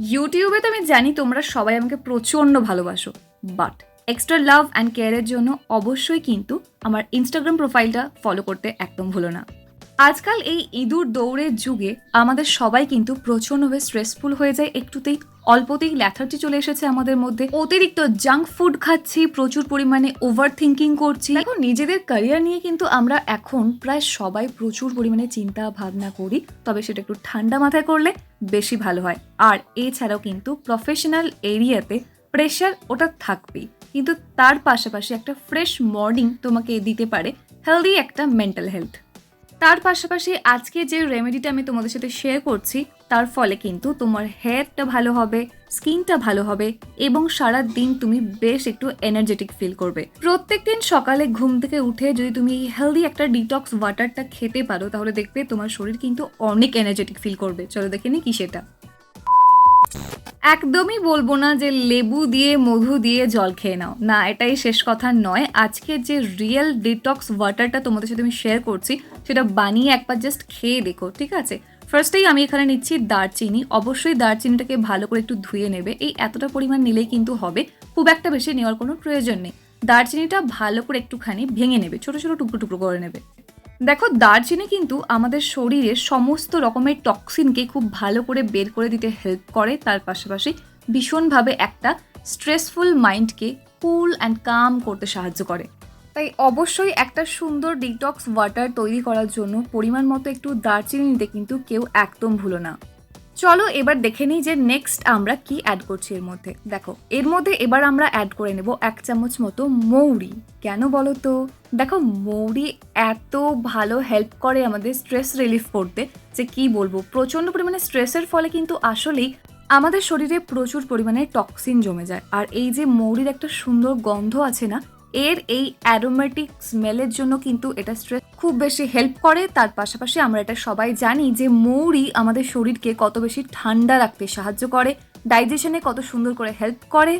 ইউটিউবে তো আমি জানি তোমরা সবাই আমাকে প্রচণ্ড ভালোবাসো বাট এক্সট্রা লাভ অ্যান্ড কেয়ারের জন্য অবশ্যই কিন্তু আমার ইনস্টাগ্রাম প্রোফাইলটা ফলো করতে একদম ভুলো না। আজকাল এই ইঁদুর দৌড়ের যুগে আমাদের সবাই কিন্তু প্রচণ্ডভাবে স্ট্রেসফুল হয়ে যায়। একটুতেই, অল্পতেই ল্যাথার্জি চলে এসেছে আমাদের মধ্যে। অতিরিক্ত জাঙ্ক ফুড খাচ্ছি, প্রচুর পরিমাণে ওভার থিঙ্কিং করছি। এখন নিজেদের ক্যারিয়ার নিয়ে কিন্তু আমরা এখন প্রায় সবাই প্রচুর পরিমাণে চিন্তা ভাবনা করি, তবে সেটা একটু ঠান্ডা মাথায় করলে বেশি ভালো হয়। আর এছাড়াও কিন্তু প্রফেশনাল এরিয়াতে প্রেশার ওটা থাকবেই। কিন্তু তার পাশাপাশি একটা ফ্রেশ মর্নিং তোমাকে দিতে পারে হেলদি একটা মেন্টাল হেলথ তার পাশাপাশি আজকে যে রেমেডিটা আমি তোমাদের সাথে শেয়ার করছি, তার ফলে কিন্তু তোমার হেয়ারটা ভালো হবে স্কিনটা ভালো হবে এবং সারা দিন তুমি বেশ একটু এনার্জেটিক ফিল করবে। প্রত্যেক দিন সকালে ঘুম থেকে উঠে যদি তুমি হেলদি একটা ডিটক্স ওয়াটারটা খেতে পারো, তাহলে দেখবে তোমার শরীর কিন্তু অনেক এনার্জেটিক ফিল করবে। চলো দেখে নি কি সেটা একদমই বলব না যে লেবু দিয়ে, মধু দিয়ে জল খেয়ে নাও। না, এটাই শেষ কথা নয়। আজকে যে রিয়েল ডিটক্স ওয়াটারটা তোমাদের সাথে আমি শেয়ার করছি, সেটা বানিয়ে একবার জাস্ট খেয়ে দেখো, ঠিক আছে? ফার্স্টেই আমি এখানে নিচ্ছি দারচিনি। অবশ্যই দারচিনিটাকে ভালো করে একটু ধুয়ে নেবে। এই এতটা পরিমাণ নিলেই কিন্তু হবে। খুব একটা বেশি নেওয়ার কোনো প্রয়োজন নেই। দারচিনিটা ভালো করে একটুখানি ভেঙে নেবে। ছোটো ছোটো, টুকরো টুকরো করে নেবে। দেখো দারচিনি কিন্তু আমাদের শরীরে সমস্ত রকমের টক্সিনকে খুব ভালো করে বের করে দিতে হেল্প করে। তার পাশাপাশি ভীষণভাবে একটা স্ট্রেসফুল মাইন্ডকে কুল অ্যান্ড কাম করতে সাহায্য করে। তাই অবশ্যই একটা সুন্দর ডিটক্স ওয়াটার তৈরি করার জন্য পরিমাণ মতো একটু দারচিনি নিতে কিন্তু কেউ একদম ভুলো না। চলো এবার দেখে নিই যে নেক্সট আমরা কি অ্যাড করছি এর মধ্যে। দেখো, এর মধ্যে এবার আমরা অ্যাড করে নেব এক চামচ মতো মৌরি। কেন বলো তো? দেখো, মৌরি এত ভালো হেল্প করে আমাদের স্ট্রেস রিলিফ করতে যে কি বলব, প্রচণ্ড পরিমাণে স্ট্রেসের ফলে কিন্তু আসলেই আমাদের শরীরে প্রচুর পরিমাণে টক্সিন জমে যায়। আর এই যে মৌরির একটা সুন্দর গন্ধ আছে না এর এই অ্যারোমেটিক স্মেলের জন্য কিন্তু এটা স্ট্রেস খুব বেশি হেল্প করে। তার পাশাপাশি আমরা এটা সবাই জানি যে মৌরি আমাদের শরীরকে কত বেশি ঠান্ডা রাখতে সাহায্য করে ডাইজেশনে কত সুন্দর করে হেল্প করে।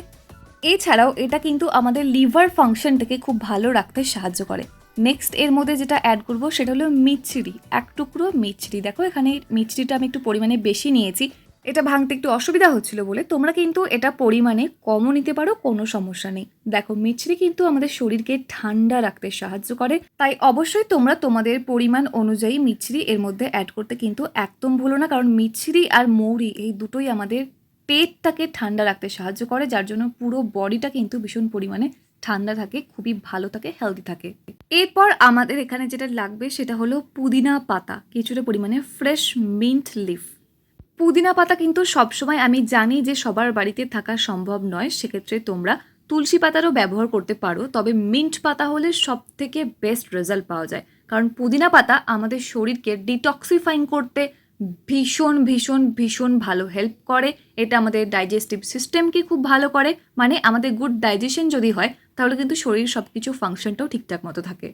এছাড়াও এটা কিন্তু আমাদের লিভার ফাংশনটাকে খুব ভালো রাখতে সাহায্য করে। নেক্সট এর মধ্যে যেটা অ্যাড করব সেটা হলো মিচড়ি এক টুকরো মিচড়ি দেখো এখানে মিচড়িটা আমি একটু পরিমাণে বেশি নিয়েছি। এটা ভাঙতে একটু অসুবিধা হচ্ছিল বলে। তোমরা কিন্তু এটা পরিমাণে কমও নিতে পারো, কোনো সমস্যা নেই। দেখো, মিছরি কিন্তু আমাদের শরীরকে ঠান্ডা রাখতে সাহায্য করে। তাই অবশ্যই তোমরা তোমাদের পরিমাণ অনুযায়ী মিছরি এর মধ্যে অ্যাড করতে কিন্তু একদম ভুলো না। কারণ মিছরি আর মৌরি এই দুটোই আমাদের পেটটাকে ঠান্ডা রাখতে সাহায্য করে, যার জন্য পুরো বডিটা কিন্তু ভীষণ পরিমাণে ঠান্ডা থাকে, খুবই ভালো থাকে হেলদি থাকে। এরপর আমাদের এখানে যেটা লাগবে সেটা হলো পুদিনা পাতা, কিছুটা পরিমাণে ফ্রেশ মিন্ট লিফ পুদিনা পাতা কিন্তু সবসময় আমি জানি যে সবার বাড়িতে থাকা সম্ভব নয়, সেক্ষেত্রে তোমরা তুলসী পাতারও ব্যবহার করতে পারো, তবে মিন্ট পাতা হলে সব থেকে বেস্ট রেজাল্ট পাওয়া যায়। কারণ পুদিনা পাতা আমাদের শরীরকে ডিটক্সিফাইং করতে ভীষণ ভীষণ ভীষণ ভালো হেল্প করে। এটা আমাদের ডাইজেস্টিভ সিস্টেমকে খুব ভালো করে। মানে আমাদের গুড ডাইজেশন যদি হয়, তাহলে কিন্তু শরীর সব কিছু ফাংশনটাও ঠিকঠাক মতো থাকে।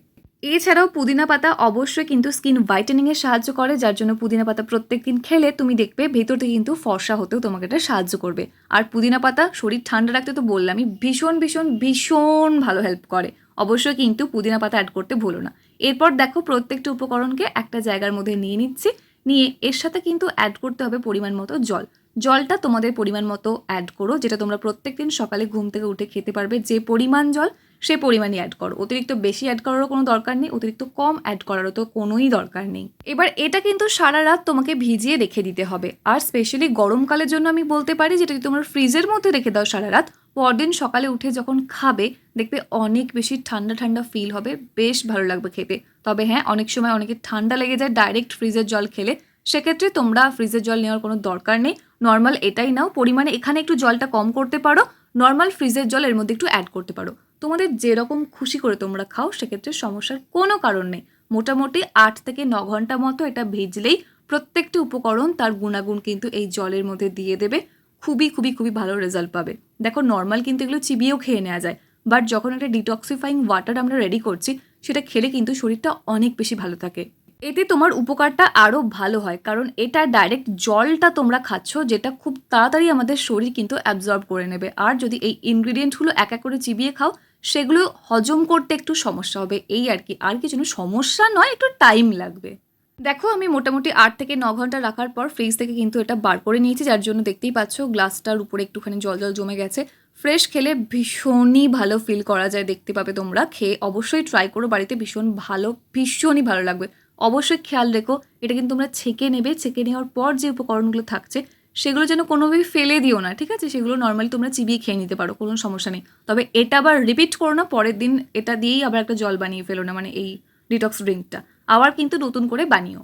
এছাড়াও পুদিনা পাতা অবশ্যই কিন্তু স্কিন হোয়াইটেনিংয়ে সাহায্য করে, যার জন্য পুদিনা পাতা প্রত্যেক দিন খেলে তুমি দেখবে ভেতর থেকে কিন্তু ফর্সা হতেও তোমাকে এটা সাহায্য করবে। আর পুদিনা পাতা শরীর ঠান্ডা রাখতে তো বললামই, ভীষণ ভীষণ ভীষণ ভালো হেল্প করে। অবশ্যই কিন্তু পুদিনা পাতা অ্যাড করতে ভুলো না। এরপর দেখো প্রত্যেকটা উপকরণকে একটা জায়গার মধ্যে নিয়ে নিচ্ছি, নিয়ে এর সাথে কিন্তু অ্যাড করতে হবে পরিমাণ মতো জল। জলটা তোমাদের পরিমাণ মতো অ্যাড করো, যেটা তোমরা প্রত্যেক দিন সকালে ঘুম থেকে উঠে খেতে পারবে। যে পরিমাণ জল, সে পরিমাণই অ্যাড করো। অতিরিক্ত বেশি অ্যাড করারও কোনো দরকার নেই, অতিরিক্ত কম অ্যাড করারও তো কোনোই দরকার নেই। এবার এটা কিন্তু সারা রাত তোমাকে ভিজিয়ে রেখে দিতে হবে। আর স্পেশালি গরমকালের জন্য আমি বলতে পারি যেটা যদি তোমরা ফ্রিজের মধ্যে রেখে দাও সারা রাত, পরদিন সকালে উঠে যখন খাবে, দেখবে অনেক বেশি ঠান্ডা ঠান্ডা ফিল হবে, বেশ ভালো লাগবে খেতে। তবে হ্যাঁ অনেক সময় অনেকে ঠান্ডা লেগে যায় ডাইরেক্ট ফ্রিজের জল খেলে। সেক্ষেত্রে তোমরা ফ্রিজের জল নেওয়ার কোনো দরকার নেই। নর্মাল এটাই নাও, পরিমাণে এখানে একটু জলটা কম করতে পারো নর্মাল ফ্রিজের জল এর মধ্যে একটু অ্যাড করতে পারো। তোমাদের যেরকম খুশি করে তোমরা খাও, সেক্ষেত্রে সমস্যার কোনো কারণ নেই। মোটামুটি আট থেকে ন ঘণ্টা মতো এটা ভিজলেই প্রত্যেকটি উপকরণ তার গুণাগুণ কিন্তু এই জলের মধ্যে দিয়ে দেবে, খুবই খুবই খুবই ভালো রেজাল্ট পাবে। দেখো নর্মাল কিন্তু এগুলো চিবিয়েও খেয়ে নেওয়া যায় বাট যখন একটা ডিটক্সিফাইং ওয়াটার আমরা রেডি করছি, সেটা খেলে কিন্তু শরীরটা অনেক বেশি ভালো থাকে। এতে তোমার উপকারটা আরও ভালো হয়, কারণ এটা ডাইরেক্ট জলটা তোমরা খাচ্ছ, যেটা খুব তাড়াতাড়ি আমাদের শরীর কিন্তু অ্যাবজর্ব করে নেবে। আর যদি এই ইনগ্রিডিয়েন্টগুলো এক এক করে চিবিয়ে খাও, সেগুলো হজম করতে একটু সমস্যা হবে। এই আর কি। আর কিছু সমস্যা নয়, একটু টাইম লাগবে। দেখো, আমি মোটামুটি আট থেকে ন ঘণ্টা রাখার পর ফ্রিজ থেকে কিন্তু এটা বার করে নিয়েছি, যার জন্য দেখতেই পাচ্ছ গ্লাসটার উপরে একটুখানি জল জল জমে গেছে। ফ্রেশ খেলে ভীষণই ভালো ফিল করা যায়, দেখতে পাবে তোমরা। খেয়ে অবশ্যই ট্রাই করো, বাড়িতে ভীষণ ভালো, ভীষণই ভালো লাগবে। অবশ্যই খেয়াল রেখো, এটা কিন্তু তোমরা ছেঁকে নেবে। ছেঁকে নেওয়ার পর যে উপকরণগুলো থাকছে, সেগুলো যেন কোনোভাবেই ফেলে দিও না, ঠিক আছে? সেগুলো নর্মালি তোমরা চিবিয়ে খেয়ে নিতে পারো, কোনো সমস্যা নেই। তবে এটা আবার রিপিট করো না, পরের দিন এটা দিয়েই আবার একটা জল বানিয়ে ফেলো না মানে এই ডিটক্স ড্রিঙ্কটা আবার কিন্তু নতুন করে বানিও।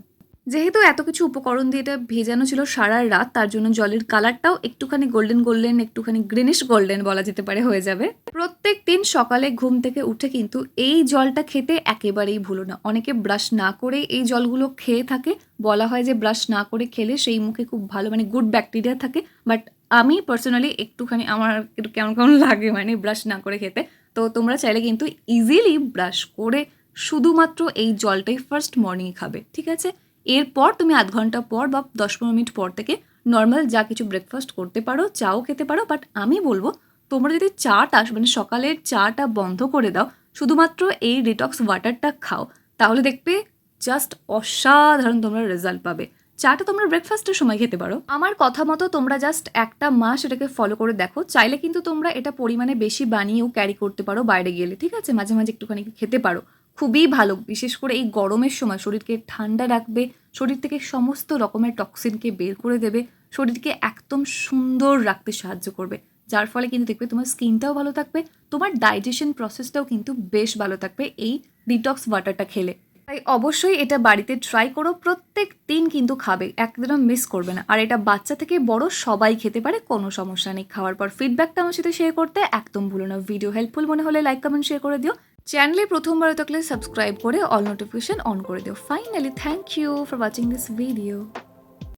যেহেতু এত কিছু উপকরণ দিয়ে এটা ভেজানো ছিল সারা রাত, তার জন্য জলের কালারটাও একটুখানি গোল্ডেন গোল্ডেন একটুখানি গ্রিনিশ গোল্ডেন বলা যেতে পারে হয়ে যাবে। প্রত্যেক দিন সকালে ঘুম থেকে উঠে কিন্তু এই জলটা খেতে একেবারেই ভুলো না। অনেকে ব্রাশ না করে এই জলগুলো খেয়ে থাকে। বলা হয় যে ব্রাশ না করে খেলে সেই মুখে খুব ভালো মানে গুড ব্যাকটেরিয়া থাকে। বাট আমি পার্সোনালি একটুখানি আমার কেমন কেমন লাগে মানে ব্রাশ না করে খেতে। তো তোমরা চাইলে কিন্তু ইজিলি ব্রাশ করে শুধুমাত্র এই জলটাই ফার্স্ট মর্নিংয়ে খাবে, ঠিক আছে? এরপর তুমি আধ ঘণ্টা পর বা দশ পনেরো মিনিট পর থেকে নর্মাল যা কিছু ব্রেকফাস্ট করতে পারো, চাও খেতে পারো বাট আমি বলব তোমরা যদি চাটা মানে সকালের চাটা বন্ধ করে দাও, শুধুমাত্র এই ডিটক্স ওয়াটারটা খাও, তাহলে দেখবে জাস্ট অসাধারণ তোমরা রেজাল্ট পাবে। চাটা তোমরা ব্রেকফাস্টের সময় খেতে পারো। আমার কথা মতো তোমরা জাস্ট একটা মাস এটাকে ফলো করে দেখো, চাইলে কিন্তু তোমরা এটা পরিমাণে বেশি বানিয়েও ক্যারি করতে পারো বাইরে গেলে, ঠিক আছে? মাঝে মাঝে একটুখানি খেতে পারো। খুবই ভালো, বিশেষ করে এই গরমের সময়। শরীরকে ঠান্ডা রাখবে, শরীর থেকে সমস্ত রকমের টক্সিনকে বের করে দেবে, শরীরকে একদম সুন্দর রাখতে সাহায্য করবে। যার ফলে কিন্তু দেখবে তোমার স্কিনটাও ভালো থাকবে, তোমার ডাইজেশন প্রসেসটাও কিন্তু বেশ ভালো থাকবে এই ডিটক্স ওয়াটারটা খেলে। তাই অবশ্যই এটা বাড়িতে ট্রাই করো, প্রত্যেক দিন কিন্তু খাবে একদিনও মিস করবে না। আর এটা বাচ্চা থেকে বড়, সবাই খেতে পারে, কোনো সমস্যা নেই। খাওয়ার পর ফিডব্যাকটা আমার সাথে শেয়ার করতে একদম ভুলো না। ভিডিও হেল্পফুল মনে হলে লাইক কমেন্ট শেয়ার করে দিও। চ্যানেলে প্রথমবার থাকলে সাবস্ক্রাইব করে অল নোটিফিকেশন অন করে দিও। Finally thank you for watching this video